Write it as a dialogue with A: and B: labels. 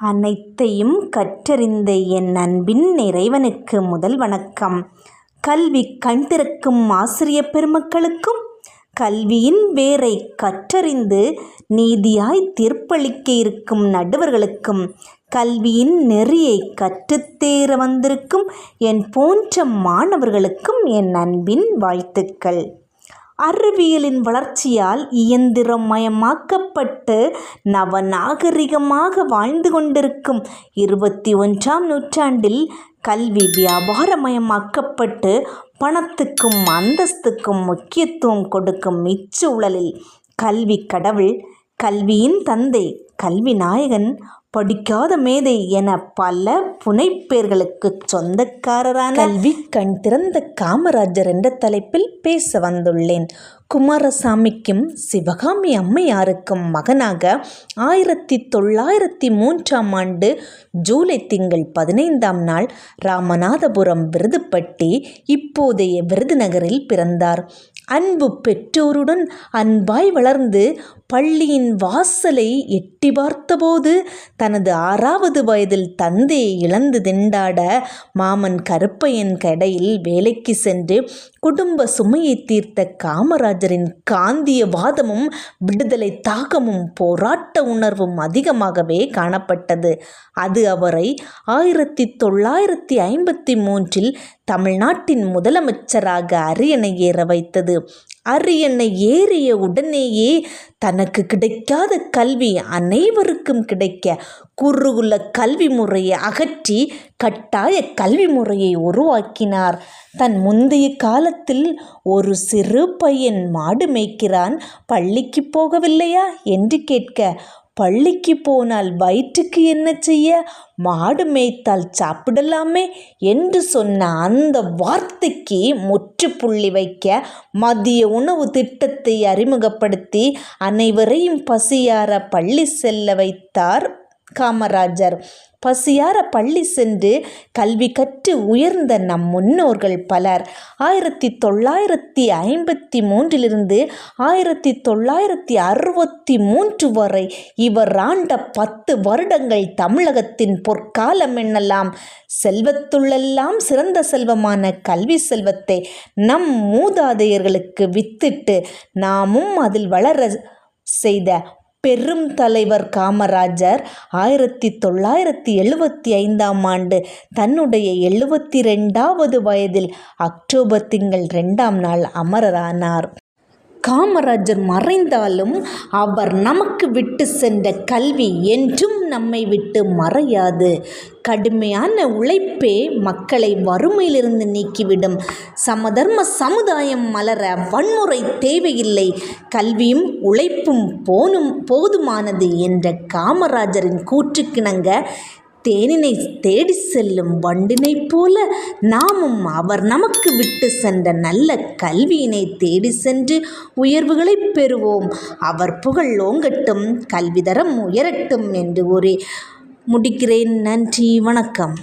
A: அனைத்தையும் கற்றறிந்த என் அன்பின் இறைவனுக்கு முதல் வணக்கம். கல்வி கண் திறக்கும் ஆசிரியப் பெருமக்களுக்கும் கல்வியின் வேரை கற்றறிந்து நீதியாய் தீர்ப்பளிக்க இருக்கும் நடுவர்களுக்கும் கல்வியின் நெறியை கற்றுத்தேற வந்திருக்கும் என் போன்ற மாணவர்களுக்கும் என் அன்பின் வாழ்த்துக்கள். அறிவியலின் வளர்ச்சியால் இயந்திரமயமாக்கப்பட்டு நவநாகரிகமாக வாழ்ந்து கொண்டிருக்கும் இருபத்தி ஒன்றாம் நூற்றாண்டில் கல்வி வியாபாரமயமாக்கப்பட்டு பணத்துக்கும் அந்தஸ்துக்கும் முக்கியத்துவம் கொடுக்கும் இச்சூழலில் கல்வி கடவுள் கல்வியின் தந்தை கல்வி நாயகன் படிக்காத மேதை என பல புனைப்பெயர்களுக்கு சொந்தக்காரரான கல்வி கண் திறந்த காமராஜர் என்ற தலைப்பில் பேச வந்துள்ளேன். குமாரசாமிக்கும் சிவகாமி அம்மையாருக்கும் மகனாக ஆயிரத்தி தொள்ளாயிரத்தி மூன்றாம் ஆண்டு ஜூலை திங்கள் பதினைந்தாம் நாள் ராமநாதபுரம் விருதுப்பட்டி இப்போதைய விருதுநகரில் பிறந்தார். அன்பு பெற்றோருடன் அன்பாய் வளர்ந்து பள்ளியின் வாசலை எட்டி பார்த்தபோது தனது ஆறாவது வயதில் தந்தையை இழந்து திண்டாட மாமன் கருப்பையன் கடையில் வேலைக்கு சென்று குடும்ப சுமையை தீர்த்த காமராஜ் காமராஜரின் காந்திய வாதமும் விடுதலை தாகமும் போராட்ட உணர்வும் அதிகமாகவே காணப்பட்டது. அது அவரை ஆயிரத்தி தொள்ளாயிரத்தி ஐம்பத்தி மூன்றில் தமிழ்நாட்டின் முதலமைச்சராக அரியணை ஏற வைத்தது. அரியணை ஏறிய உடனேயே தனக்கு கிடைக்காத கல்வி அனைவருக்கும் கிடைக்க குருகுல கல்வி முறையை அகற்றி கட்டாய கல்வி முறையை உருவாக்கினார். தன் முந்தைய காலத்தில் ஒரு சிறு பையன் மாடு மேய்க்கிறான். பள்ளிக்கு போகவில்லையா? என்று கேட்க பள்ளிக்கு போனால் வயிற்றுக்கு என்ன செய்ய? மாடு மேய்த்தால் சாப்பிடலாமே என்று சொன்ன அந்த வார்த்தைக்கு முற்றுப்புள்ளி வைக்க மதிய உணவு திட்டத்தை அறிமுகப்படுத்தி அனைவரையும் பசியார பள்ளி செல்ல வைத்தார் காமராஜர். பசியார பள்ளி சென்று கல்வி கற்று உயர்ந்த நம் முன்னோர்கள் பலர். ஆயிரத்தி தொள்ளாயிரத்தி ஐம்பத்தி மூன்றிலிருந்து ஆயிரத்தி தொள்ளாயிரத்தி அறுபத்தி மூன்று வரை இவர் ஆண்ட பத்து வருடங்கள் தமிழகத்தின் பொற்காலம் என்னலாம். செல்வத்துள்ளெல்லாம் சிறந்த செல்வமான கல்வி செல்வத்தை நம் மூதாதையர்களுக்கு வித்திட்டு நாமும் அதில் வளர செய்த பெரும் தலைவர் காமராஜர் ஆயிரத்தி தொள்ளாயிரத்தி எழுபத்தி ஐந்தாம் ஆண்டு தன்னுடைய எழுபத்தி ரெண்டாவது வயதில் அக்டோபர் திங்கள் ரெண்டாம் நாள் அமரரானார். காமராஜர் மறைந்தாலும் அவர் நமக்கு விட்டு சென்ற கல்வி என்றும் நம்மை விட்டு மறையாது. கடுமையான உழைப்பே மக்களை வறுமையிலிருந்து நீக்கிவிடும். சமதர்ம சமுதாயம் மலர வன்முறை தேவையில்லை. கல்வியும் உழைப்பும் போனும் போதுமானது என்ற காமராஜரின் கூற்றுக்கிணங்க தேனினை தேடி செல்லும் வண்டினைப் போல நாமும் அவர் நமக்கு விட்டு சென்ற நல்ல கல்வியினை தேடி சென்று உயர்வுகளை பெறுவோம். அவர் புகழ் ஓங்கட்டும் கல்விதரம் உயரட்டும் என்று ஒரு முடிக்கிறேன். நன்றி வணக்கம்.